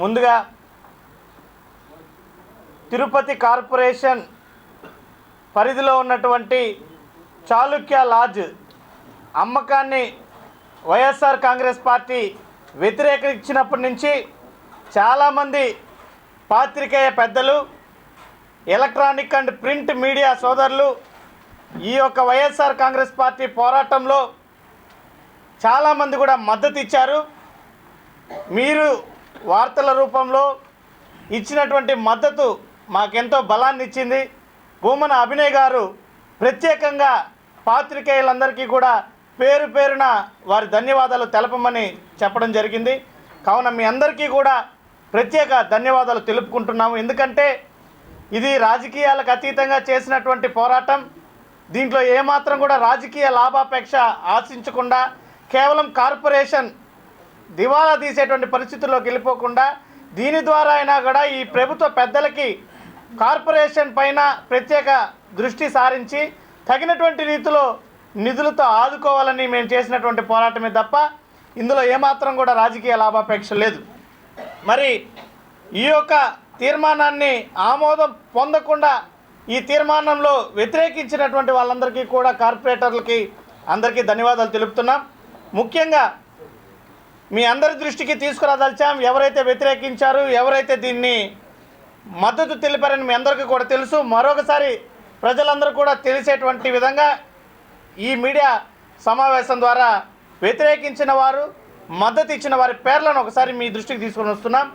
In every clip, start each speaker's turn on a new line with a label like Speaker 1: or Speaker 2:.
Speaker 1: ముందుగా తిరుపతి కార్పొరేషన్ పరిధిలో ఉన్నటువంటి చాళుక్య లాడ్జ్ అమ్మకాన్ని వైఎస్ఆర్ కాంగ్రెస్ పార్టీ వ్యతిరేకించినప్పటి నుంచి చాలామంది పాత్రికేయ పెద్దలు ఎలక్ట్రానిక్ అండ్ ప్రింట్ మీడియా సోదరులు ఈ యొక్క వైఎస్ఆర్ కాంగ్రెస్ పార్టీ పోరాటంలో చాలామంది కూడా మద్దతు ఇచ్చారు మీరు వార్తల రూపంలో ఇచ్చినటువంటి మద్దతు మాకెంతో బలాన్ని ఇచ్చింది. భూమన అభినయ్ గారు ప్రత్యేకంగా పాత్రికేయులందరికీ కూడా పేరు పేరున వారి ధన్యవాదాలు తెలపమని చెప్పడం జరిగింది. కావున మీ అందరికీ కూడా ప్రత్యేక ధన్యవాదాలు తెలుపుకుంటున్నాము. ఎందుకంటే ఇది రాజకీయాలకు అతీతంగా చేసినటువంటి పోరాటం. దీంట్లో ఏమాత్రం కూడా రాజకీయ లాభాపేక్ష ఆశించకుండా కేవలం కార్పొరేషన్ దివాలా తీసేటువంటి పరిస్థితుల్లోకి వెళ్ళిపోకుండా దీని ద్వారా అయినా కూడా ఈ ప్రభుత్వ పెద్దలకి కార్పొరేషన్ పైన ప్రత్యేక దృష్టి సారించి తగినటువంటి రీతిలో నిధులతో ఆదుకోవాలని మేము చేసినటువంటి పోరాటమే తప్ప ఇందులో ఏమాత్రం కూడా రాజకీయ లాభాపేక్ష లేదు. మరి ఈ యొక్క తీర్మానాన్ని ఆమోదం పొందకుండా ఈ తీర్మానంలో వ్యతిరేకించినటువంటి వాళ్ళందరికీ కూడా కార్పొరేటర్లకి అందరికీ ధన్యవాదాలు తెలుపుతున్నాం. ముఖ్యంగా మీ అందరి దృష్టికి తీసుకురాదలిచాం. ఎవరైతే వ్యతిరేకించారు ఎవరైతే దీన్ని మద్దతు తెలిపారని మీ అందరికీ కూడా తెలుసు. మరొకసారి ప్రజలందరూ కూడా తెలిసేటువంటి విధంగా ఈ మీడియా సమావేశం ద్వారా వ్యతిరేకించిన వారు మద్దతు ఇచ్చిన వారి పేర్లను ఒకసారి మీ దృష్టికి తీసుకొని వస్తున్నాం.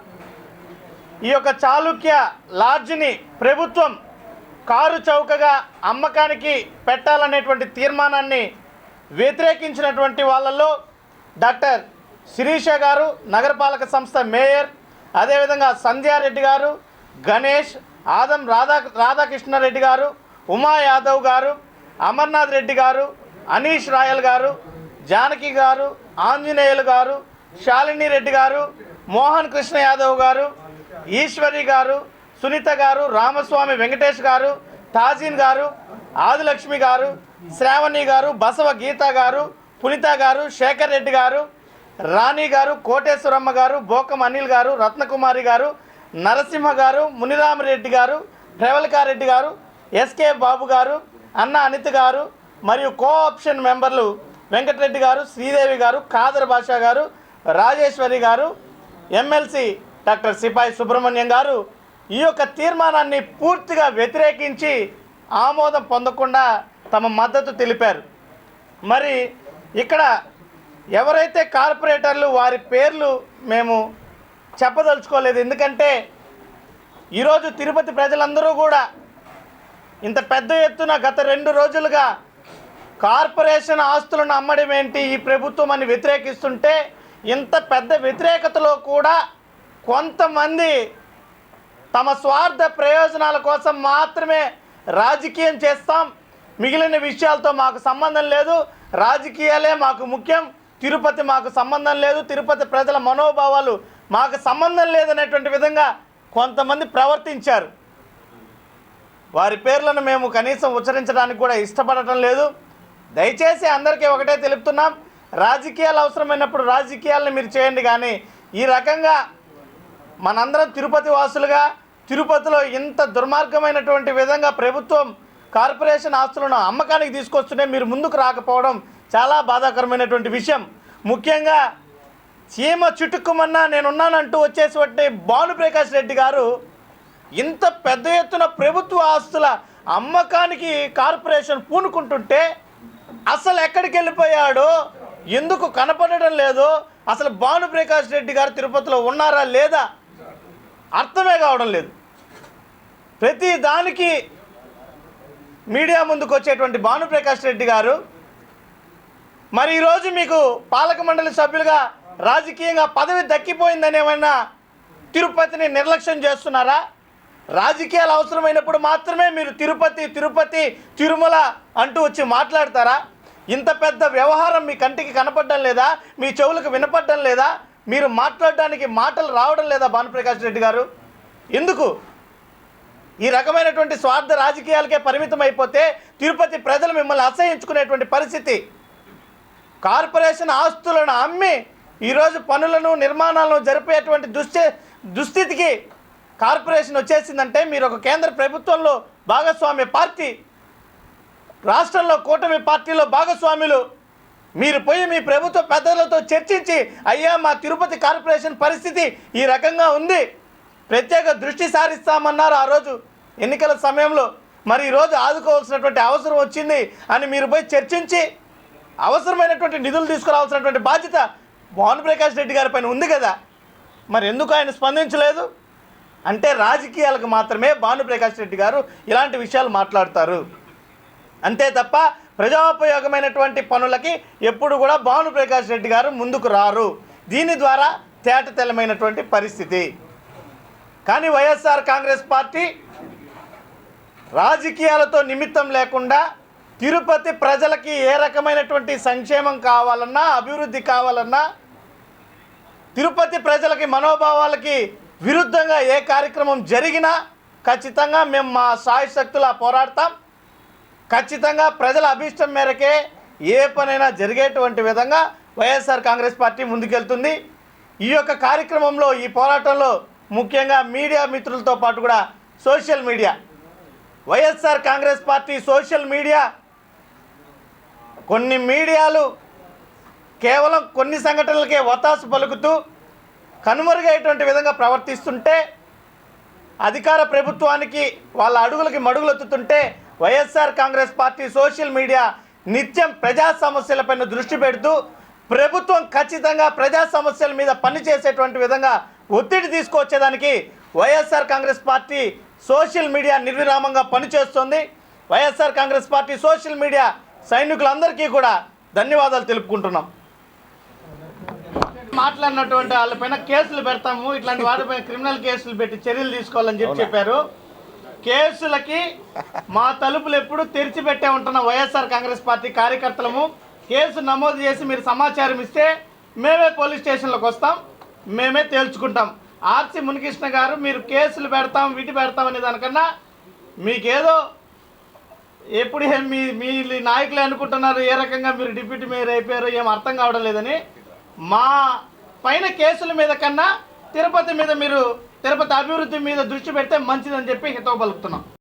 Speaker 1: ఈ యొక్క చాళుక్య లాడ్జిని ప్రభుత్వం కారు చౌకగా అమ్మకానికి పెట్టాలనేటువంటి తీర్మానాన్ని వ్యతిరేకించినటువంటి వాళ్ళలో డాక్టర్ శిరీష గారు నగరపాలక సంస్థ మేయర్ అదేవిధంగా సంధ్యారెడ్డి గారు గణేష్ ఆదం రాధా రాధాకృష్ణారెడ్డి గారు ఉమా యాదవ్ గారు అమర్నాథ్ రెడ్డి గారు అనీష్ రాయల్ గారు జానకి గారు ఆంజనేయులు గారు శాలిని రెడ్డి గారు మోహన్ కృష్ణ యాదవ్ గారు ఈశ్వరి గారు సునీత గారు రామస్వామి వెంకటేష్ గారు తాజీన్ గారు ఆదిలక్ష్మి గారు శ్రావణి గారు బసవ గీత గారు పునీత గారు శేఖర్ రెడ్డి గారు రాణి గారు కోటేశ్వరమ్మ గారు బోకం అనిల్ గారు రత్నకుమారి గారు నరసింహ గారు మునిరామరెడ్డి గారు ప్రవళికారెడ్డి గారు ఎస్కే బాబు గారు అన్న అనిత్ గారు మరియు కో ఆప్షన్ మెంబర్లు వెంకటరెడ్డి గారు శ్రీదేవి గారు కాదర్ బాషా గారు రాజేశ్వరి గారు ఎమ్మెల్సీ డాక్టర్ సిపాయి సుబ్రహ్మణ్యం గారు ఈ యొక్క తీర్మానాన్ని పూర్తిగా వ్యతిరేకించి ఆమోదం పొందకుండా తమ మద్దతు తెలిపారు. మరి ఇక్కడ ఎవరైతే కార్పొరేటర్లు వారి పేర్లు మేము చెప్పదలుచుకోలేదు ఎందుకంటే ఈరోజు తిరుపతి ప్రజలందరూ కూడా ఇంత పెద్ద ఎత్తున గత రెండు రోజులుగా కార్పొరేషన్ ఆస్తులను అమ్మడం ఏంటి ఈ ప్రభుత్వం అని వ్యతిరేకిస్తుంటే ఇంత పెద్ద వ్యతిరేకతలో కూడా కొంతమంది తమ స్వార్థ ప్రయోజనాల కోసం మాత్రమే రాజకీయం చేస్తాం. మిగిలిన విషయాలతో మాకు సంబంధం లేదు. రాజకీయాలే మాకు ముఖ్యం. తిరుపతి మాకు సంబంధం లేదు తిరుపతి ప్రజల మనోభావాలు మాకు సంబంధం లేదనేటువంటి విధంగా కొంతమంది ప్రవర్తించారు. వారి పేర్లను మేము కనీసం ఉచ్చరించడానికి కూడా ఇష్టపడటం లేదు. దయచేసి అందరికీ ఒకటే తెలుపుతున్నాం రాజకీయాలు అవసరమైనప్పుడు రాజకీయాలను మీరు చేయండి కానీ ఈ రకంగా మనందరం తిరుపతి వాసులుగా తిరుపతిలో ఇంత దుర్మార్గమైనటువంటి విధంగా ప్రభుత్వం కార్పొరేషన్ ఆస్తులను అమ్మకానికి తీసుకొస్తుంటే మీరు ముందుకు రాకపోవడం చాలా బాధాకరమైనటువంటి విషయం. ముఖ్యంగా చీమ చుట్టుకుమన్నా నేనున్నానంటూ వచ్చేటువంటి భానుప్రకాష్ రెడ్డి గారు ఇంత పెద్ద ఎత్తున ప్రభుత్వ ఆస్తుల అమ్మకానికి కార్పొరేషన్ పూనుకుంటుంటే అసలు ఎక్కడికి వెళ్ళిపోయాడో? ఎందుకు కనపడడం లేదు? అసలు భానుప్రకాష్ రెడ్డి గారు తిరుపతిలో ఉన్నారా లేదా? అర్థమే కావడం లేదు. ప్రతి దానికి మీడియా ముందుకు వచ్చేటువంటి భానుప్రకాష్ రెడ్డి గారు మరి ఈరోజు మీకు పాలక మండలి సభ్యులుగా రాజకీయంగా పదవి దక్కిపోయిందని ఏమైనా తిరుపతిని నిర్లక్ష్యం చేస్తున్నారా? రాజకీయాలు అవసరమైనప్పుడు మాత్రమే మీరు తిరుపతి తిరుపతి తిరుమల అంటూ వచ్చి మాట్లాడతారా? ఇంత పెద్ద వ్యవహారం మీ కంటికి కనపడడం లేదా? మీ చెవులకు వినపడడం లేదా? మీరు మాట్లాడడానికి మాటలు రావడం లేదా భానుప్రకాష్ రెడ్డి గారు? ఎందుకు? ఈ రకమైనటువంటి స్వార్థ రాజకీయాలకే పరిమితం అయిపోతే తిరుపతి ప్రజలు మిమ్మల్ని అసహించుకునేటువంటి పరిస్థితి కార్పొరేషన్ ఆస్తులను అమ్మి ఈరోజు పనులను నిర్మాణాలను జరిపేటువంటి దుస్థి దుస్థితికి కార్పొరేషన్ వచ్చేసిందంటే మీరు ఒక కేంద్ర ప్రభుత్వంలో భాగస్వామ్య పార్టీ రాష్ట్రంలో కూటమి పార్టీలో భాగస్వాములు మీరు పోయి మీ ప్రభుత్వ పెద్దలతో చర్చించి అయ్యా మా తిరుపతి కార్పొరేషన్ పరిస్థితి ఈ రకంగా ఉంది. ప్రత్యేక దృష్టి సారిస్తామన్నారు ఆ రోజు ఎన్నికల సమయంలో. మరి ఈరోజు ఆదుకోవాల్సినటువంటి అవసరం వచ్చింది అని మీరు పోయి చర్చించి అవసరమైనటువంటి నిధులు తీసుకురావాల్సినటువంటి బాధ్యత భానుప్రకాష్ రెడ్డి గారి పైన ఉంది కదా. మరి ఎందుకు ఆయన స్పందించలేదు? అంటే రాజకీయాలకు మాత్రమే భానుప్రకాష్ రెడ్డి గారు ఇలాంటి విషయాలు మాట్లాడతారు. అంతే తప్ప ప్రజాపయోగమైనటువంటి పనులకి ఎప్పుడు కూడా భానుప్రకాష్ రెడ్డి గారు ముందుకు రారు. దీని ద్వారా తేట తెల్లమైనటువంటి పరిస్థితి. కానీ వైఎస్ఆర్ కాంగ్రెస్ పార్టీ రాజకీయాలతో నిమిత్తం లేకుండా తిరుపతి ప్రజలకి ఏ రకమైనటువంటి సంక్షేమం కావాలన్నా అభివృద్ధి కావాలన్నా తిరుపతి ప్రజలకి మనోభావాలకి విరుద్ధంగా ఏ కార్యక్రమం జరిగినా ఖచ్చితంగా మేము మా సాయశక్తులా పోరాడతాం. ఖచ్చితంగా ప్రజల అభీష్టం మేరకే ఏ పనైనా జరిగేటువంటి విధంగా వైఎస్ఆర్ కాంగ్రెస్ పార్టీ ముందుకెళ్తుంది. ఈ యొక్క కార్యక్రమంలో ఈ పోరాటంలో ముఖ్యంగా మీడియా మిత్రులతో పాటు కూడా social media YSR Congress party social media కొన్ని మీడియాలు కేవలం కొన్ని సంఘటనలకే ఒతాసు పలుకుతూ కనుమరుగయ్యేటువంటి విధంగా ప్రవర్తిస్తుంటే అధికార ప్రభుత్వానికి వాళ్ళ అడుగులకి మడుగులొత్తుతుంటే YSR Congress party social media నిత్యం ప్రజా సమస్యలపైన దృష్టి పెడుతూ ప్రభుత్వం ఖచ్చితంగా ప్రజా సమస్యల మీద పనిచేసేటువంటి విధంగా ఒత్తిడి తీసుకొచ్చేదానికి YSR Congress party social media నిర్విరామంగా పనిచేస్తుంది. YSR Congress party social media సైనికులందరికీ కూడా ధన్యవాదాలు తెలుపుకుంటున్నాం. మాట్లాడినటువంటి వాళ్ళపైన కేసులు పెడతాము. ఇట్లాంటి వాటిపైన క్రిమినల్ కేసులు పెట్టి చర్యలు తీసుకోవాలని చెప్పి చెప్పారు. కేసులకి మా తలుపులు ఎప్పుడు తెరిచి పెట్టే ఉంటున్న వైఎస్ఆర్ కాంగ్రెస్ పార్టీ కార్యకర్తలము. కేసు నమోదు చేసి మీరు సమాచారం ఇస్తే మేమే పోలీస్ స్టేషన్లోకి వస్తాం. మేమే తేల్చుకుంటాం. ఆర్సి మునికృష్ణ గారు మీరు కేసులు పెడతాం వీటి పెడతాం అనే దానికన్నా మీకేదో ఎప్పుడు ఏం మీ మీ నాయకులే అనుకుంటున్నారు ఏ రకంగా మీరు డిప్యూటీ మేయర్ అయిపోయారు ఏం అర్థం కావడం లేదని. మా పైన కేసుల మీద కన్నా తిరుపతి మీద మీరు తిరుపతి అభివృద్ధి మీద దృష్టి పెడితే మంచిదని చెప్పి హితవు పలుకుతున్నాం.